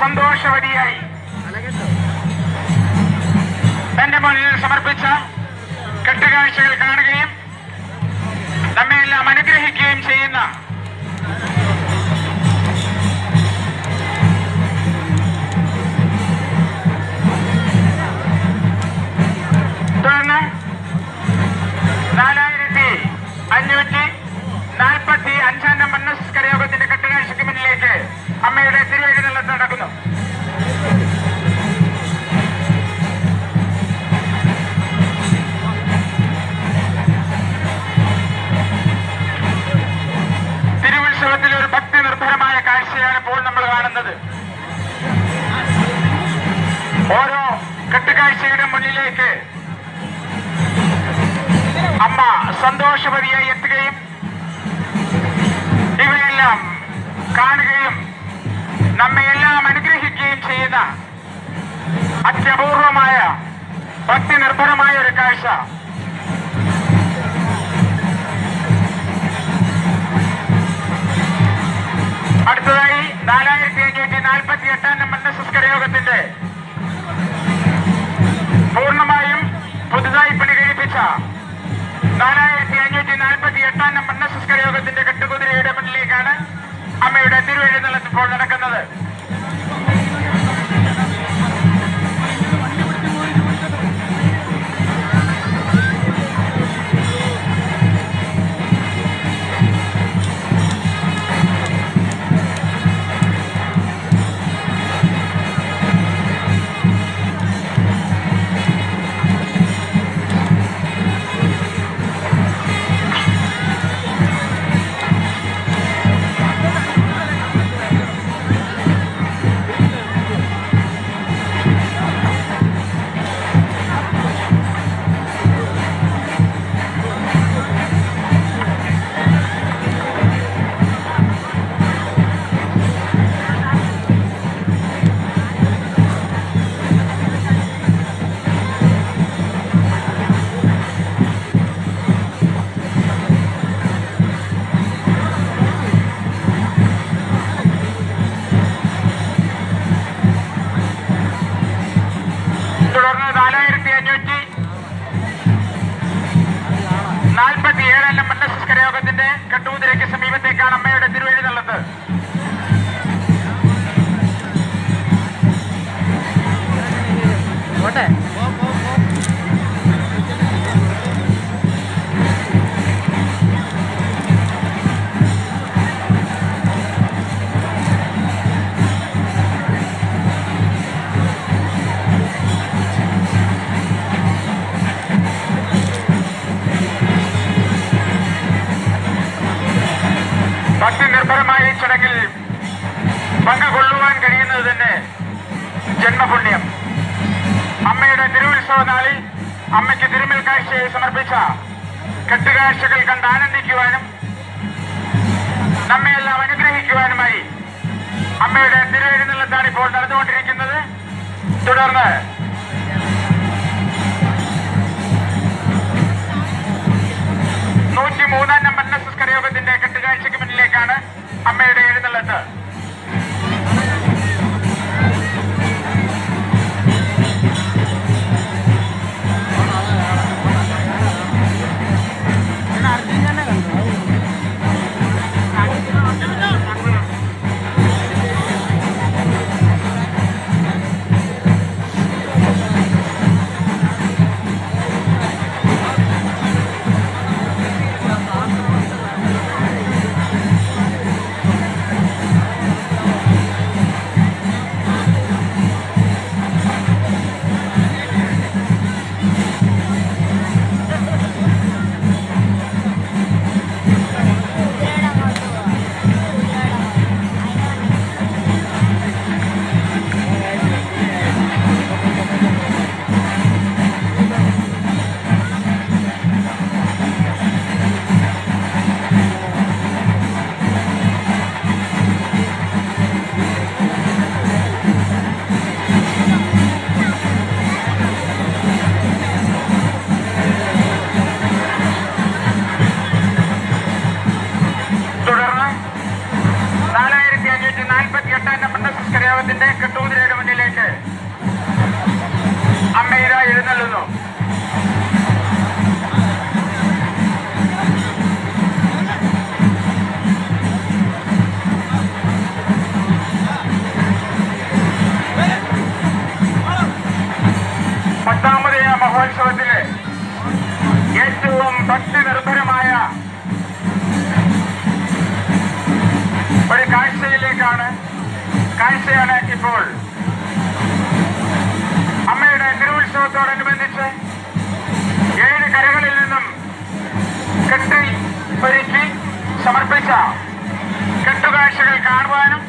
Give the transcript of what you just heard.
സന്തോഷവതിയായി. തന്റെ മുന്നിൽ സമർപ്പിച്ച ഓരോ കെട്ടുകാഴ്ചയുടെ മുന്നിലേക്ക്. അമ്മ സന്തോഷവതിയായി എത്തുകയും ഇവയെല്ലാം കാണുകയും നമ്മയെല്ലാം അനുഗ്രഹിക്കുകയും ചെയ്യുന്ന അത്യപൂർവമായ ഭക്തി നിർഭരമായ ഒരു കാഴ്ച. നമ്പർ നമസ്കാര യോഗത്തിന്റെ കെട്ടുകുതിരയുടെ മുന്നിലേക്കാണ് അമ്മയുടെ തിരുവഴുന്നള്ളത്ത് ഇപ്പോൾ നടക്കുന്നത്. നിർഭരമായ ഈ ചടങ്ങിൽ പങ്കുകൊള്ളുവാൻ കഴിയുന്നത് തന്നെ ജന്മപുണ്യം. അമ്മയുടെ തിരുവുത്സവ നാളിൽ അമ്മയ്ക്ക് തിരുമൽ കാഴ്ചയെ സമർപ്പിച്ച കെട്ടുകാഴ്ചകൾ കണ്ട് ആനന്ദിക്കുവാനും നമ്മയെല്ലാം അനുഗ്രഹിക്കുവാനുമായി അമ്മയുടെ തിരുവെഴുന്നള്ളത്താണ് ഇപ്പോൾ നടന്നുകൊണ്ടിരിക്കുന്നത്. തുടർന്ന് നൂറ്റി മൂന്നാം നമ്പർ അമ്മയുടെ മഹോത്സവത്തിലെ ഏറ്റവും ഭക്തി നിർഭരമായ ഒരു കാഴ്ചയിലേക്കാണ് കാഴ്ചയാണ് ഇപ്പോൾ അമ്മയുടെ തിരുവുത്സവത്തോടനുബന്ധിച്ച് ഏഴ് കരകളിൽ നിന്നും കെട്ടി ഒരുക്കി സമർപ്പിച്ച കെട്ടുകാഴ്ചകൾ കാണുവാനും